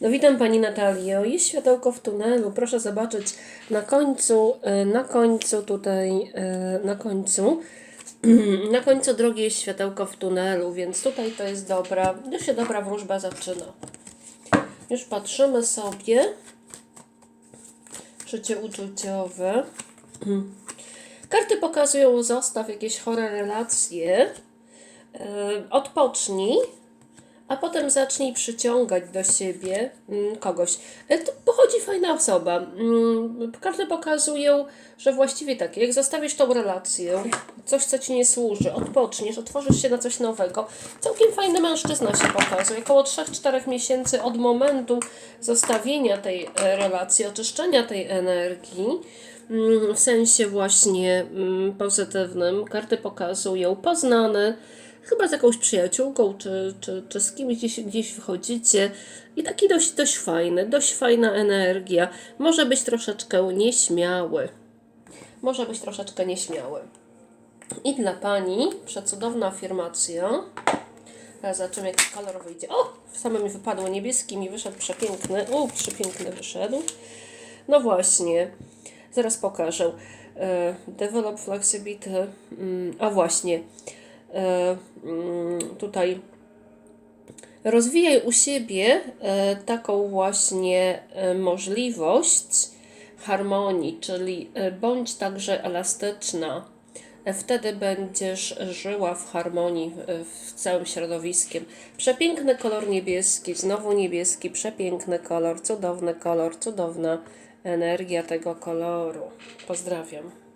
No witam Pani Natalio. Jest światełko w tunelu. Proszę zobaczyć na końcu, e, na końcu tutaj, e, na końcu, na końcu drogi jest światełko w tunelu, więc tutaj to jest dobra, już się dobra wróżba zaczyna. Już patrzymy sobie. Życie uczuciowe. Karty pokazują, zostaw jakieś chore relacje. E, Odpocznij a potem zacznij przyciągać do siebie mm, kogoś. E, Tu pochodzi fajna osoba. Mm, Karty pokazują, że właściwie tak, jak zostawisz tą relację, coś co ci nie służy, odpoczniesz, otworzysz się na coś nowego. Całkiem fajny mężczyzna się pokazuje. Około 3-4 miesięcy od momentu zostawienia tej e, relacji, oczyszczenia tej energii. mm, W sensie właśnie pozytywnym. Karty pokazują poznane, chyba z jakąś przyjaciółką, czy, czy, czy z kimś gdzieś, gdzieś wychodzicie. I taki dość, dość fajny, dość fajna energia. Może być troszeczkę nieśmiały. Może być troszeczkę nieśmiały. I dla Pani przecudowna afirmacja. Teraz zobaczymy, jaki kolor wyjdzie. O! Same mi wypadło niebieski, mi wyszedł przepiękny. O, przepiękny wyszedł. No właśnie. Zaraz pokażę. E, Develop flexibility. Mm, A właśnie. Mm, Tutaj rozwijaj u siebie e, taką właśnie e, możliwość harmonii, czyli e, bądź także elastyczna. Wtedy będziesz żyła w harmonii w całym środowiskiem. Przepiękny kolor niebieski, znowu niebieski, przepiękny kolor, cudowny kolor, cudowna energia tego koloru. Pozdrawiam.